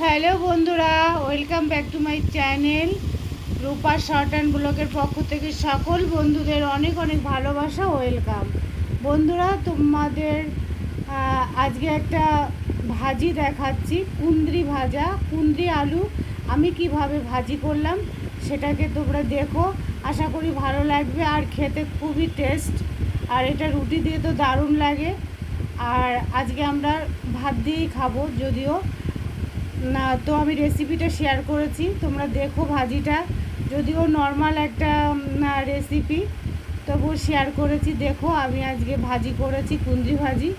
Hello বন্ধুরা welcome back to my channel Rupa short and ব্লগের পক্ষ থেকে সকল বন্ধুদের অনেক অনেক ভালোবাসা ওয়েলকাম বন্ধুরা, তোমাদের আজকে একটা ভাজি দেখাচ্ছি, কুন্দ্রি ভাজা, কুন্দ্রি আলু। আমি কীভাবে ভাজি করলাম, সেটাকে তোমরা দেখো। আশা করি ভালো লাগবে আর খেতে খুবই টেস্ট আর এটা রুটি দিয়ে তো দারুণ লাগে। আর আজকে আমরা ভাত দিয়েই খাব যদিও। না, তো আমি রেসিপিটা শেয়ার করেছি। তোমরা দেখো ভাজিটা। যদিও নর্মাল একটা রেসিপি তবুও শেয়ার করেছি। দেখো, আমি আজকে ভাজি করেছি কুন্দ্রি ভাজি।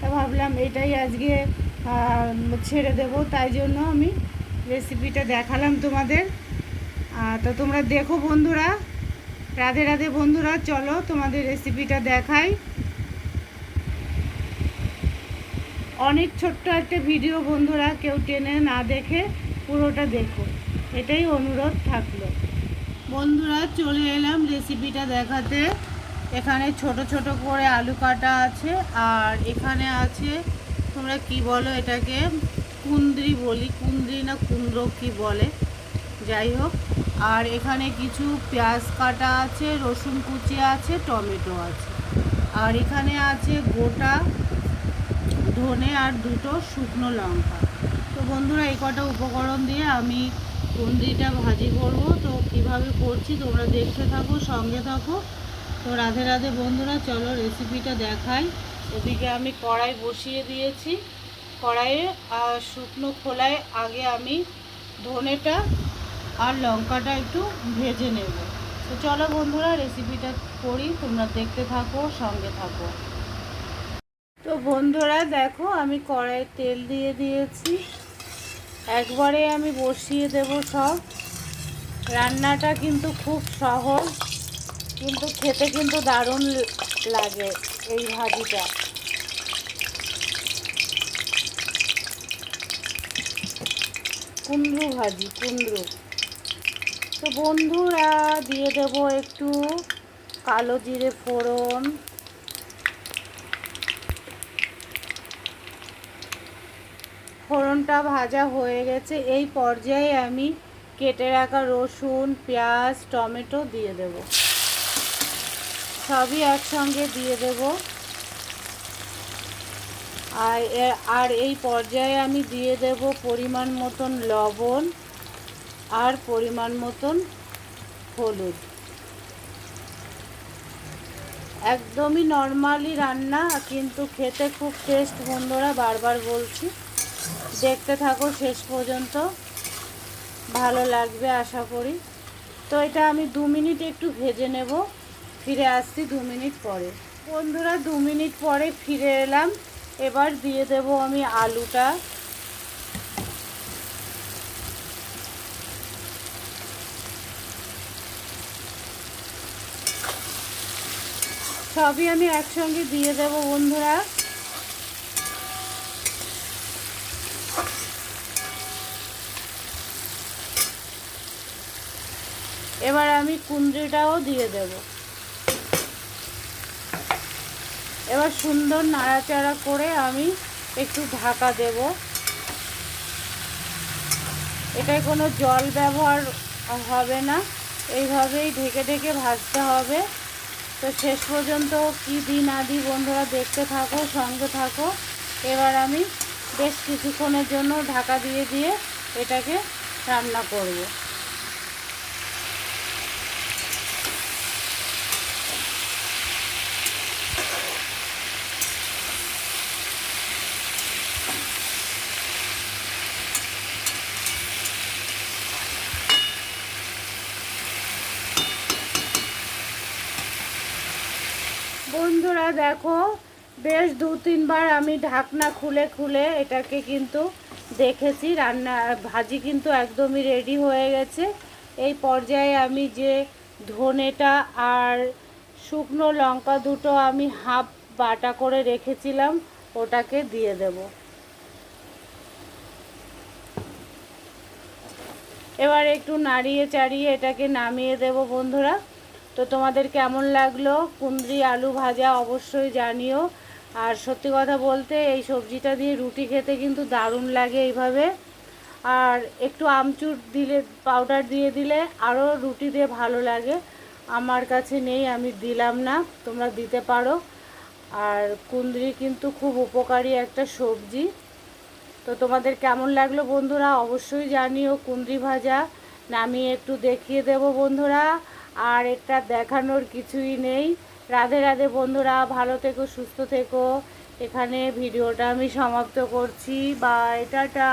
তা ভাবলাম এটাই আজকে ছেড়ে দেব। তাই জন্য আমি রেসিপিটা দেখালাম তোমাদের। তো তোমরা দেখো বন্ধুরা। রাধে রাধে বন্ধুরা, চলো তোমাদের রেসিপিটা দেখাই। অনেক ছোট্ট একটা ভিডিও বন্ধুরা, কেউ টেনে না দেখে পুরোটা দেখো। এটাই অনুরোধ থাকল। বন্ধুরা, চলে এলাম রেসিপিটা দেখাতে। এখানে ছোট ছোট করে আলু কাটা আছে, আর এখানে আছে, তোমরা কি বলো এটাকে, কুন্দ্রি বলি, কুন্দ্রি না কুমড়ো কি বলে? যাই হোক। আর এখানে কিছু পেঁয়াজ কাটা আছে, রসুন কুচি আছে, টমেটো আছে। আর এখানে আছে গোটা ধনে আর দুটো শুকনো লঙ্কা। তো বন্ধুরা, এই কটা উপকরণ দিয়ে আমি কুন্দিটা ভাজি করব। তো কীভাবে করছি তোমরা দেখতে থাকো, সঙ্গে থাকো। তো রাধে রাধে বন্ধুরা, চলো রেসিপিটা দেখাই। এদিকে আমি কড়াই বসিয়ে দিয়েছি। কড়াইয়ে আর শুকনো খোলায় আগে আমি ধনেটা আর লঙ্কাটা একটু ভেজে নেব। তো চলো বন্ধুরা রেসিপিটা করি তোমরা দেখতে থাকো, সঙ্গে থাকো। তো বন্ধুরা, দেখো, আমি কড়াইয়ে তেল দিয়ে দিয়েছি। একবারে আমি বসিয়ে দেব সব। রান্নাটা কিন্তু খুব সহজ, কিন্তু খেতে কিন্তু দারুণ লাগে এই ভাজিটা। কুমড়ো ভাজি, কুমড়ো। তো বন্ধুরা দিয়ে দেব একটু কালো জিরে ফোড়ন। ফোড়নটা ভাজা হয়ে গেছে। এই পর্যায়ে আমি কেটে রাখা রসুন, পেঁয়াজ, টমেটো দিয়ে দেব। সবই একসঙ্গে দিয়ে দেব। আর আর এই পর্যায়ে আমি দিয়ে দেব পরিমাণ মতন লবণ। আর পরিমাণ মতন হলুদ। একদমই নর্মালি রান্না, কিন্তু খেতে খুব টেস্ট বন্ধুরা বারবার বলছি, দেখতে থাকো শেষ পর্যন্ত, ভালো লাগবে আশা করি। তো এটা আমি দু মিনিট একটু ভেজে নেব, ফিরে আসছি দু মিনিট পরে। বন্ধুরা, দু মিনিট পরে ফিরে এলাম, এবার দিয়ে দেব আমি আলুটা। সবই আমি একসঙ্গে দিয়ে দেব, বন্ধুরা। এবার আমি কুন্দ্রিটাও দিয়ে দেব। এবার সুন্দর নাড়াচাড়া করে আমি একটু ঢাকা দেব। এটায় কোনো জল ব্যবহার হবে না। এইভাবেই ঢেকে ঢেকে ভাজতে হবে। তো শেষ পর্যন্ত কী দিই না দিই বন্ধুরা দেখতে থাকো, সঙ্গে থাকো। এবার আমি বেশ কিছুক্ষণের জন্য ঢাকা দিয়ে দিয়ে এটাকে রান্না করব। বন্ধুরা দেখো, বেশ দু তিনবার আমি ঢাকনা খুলে খুলে এটাকে কিন্তু দেখেছি। রান্না, ভাজি কিন্তু একদমই রেডি হয়ে গেছে। এই পর্যায়ে আমি যে ধনেটা আর শুকনো লঙ্কা দুটো আমি হাফ বাটা করে রেখেছিলাম, ওটাকে দিয়ে দেব। এবার একটু নাড়িয়ে চাড়িয়ে এটাকে নামিয়ে দেব বন্ধুরা। তো তোমাদের কেমন লাগল? কুন্দ্রি আলু ভাজা অবশ্যই জানিও। আর সত্যি কথা বলতে, এই সবজিটা দিয়ে রুটি খেতে কিন্তু দারুণ লাগে এইভাবে। আর একটু আমচুর দিলে পাউডার দিয়ে দিলে আরও রুটি দিয়ে ভালো লাগে। আমার কাছে নেই, আমি দিলাম না, তোমরা দিতে পারো। আর কুন্দ্রি কিন্তু খুব উপকারী একটা সবজি। তো তোমাদের কেমন লাগল বন্ধুরা? অবশ্যই জানিও কুন্দ্রি ভাজা নামিয়ে একটু দেখিয়ে দেব বন্ধুরা। আর এটা দেখানোর কিছুই নেই। রাধে রাধে বন্ধুরা, ভালো থেকো, সুস্থ থেকো। এখানে ভিডিওটা আমি সমাপ্ত করছি। Bye, tata.